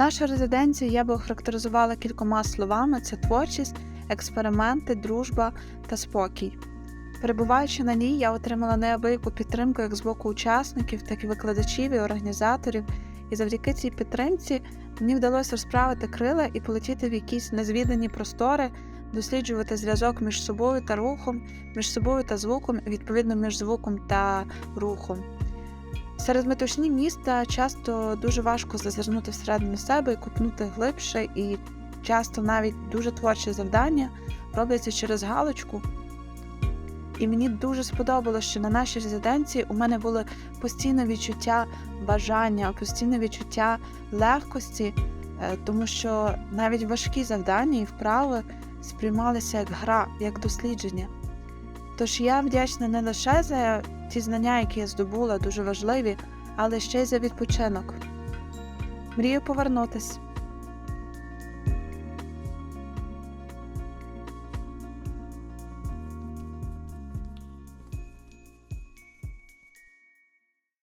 Нашу резиденцію я би охарактеризувала кількома словами: це творчість, експерименти, дружба та спокій. Перебуваючи на ній, я отримала неабияку підтримку як з боку учасників, так і викладачів і організаторів. І завдяки цій підтримці мені вдалося розправити крила і полетіти в якісь незвідані простори, досліджувати зв'язок між собою та рухом, між собою та звуком, відповідно між звуком та рухом. Серед метушні міста часто дуже важко зазирнути всередину себе і купнути глибше, і часто навіть дуже творчі завдання робляться через галочку. І мені дуже сподобалося, що на нашій резиденції у мене було постійне відчуття бажання, постійне відчуття легкості, е, тому що навіть важкі завдання і вправи сприймалися як гра, як дослідження. Тож я вдячна не лише за ті знання, які я здобула, дуже важливі, але ще й за відпочинок. Мрію повернутись.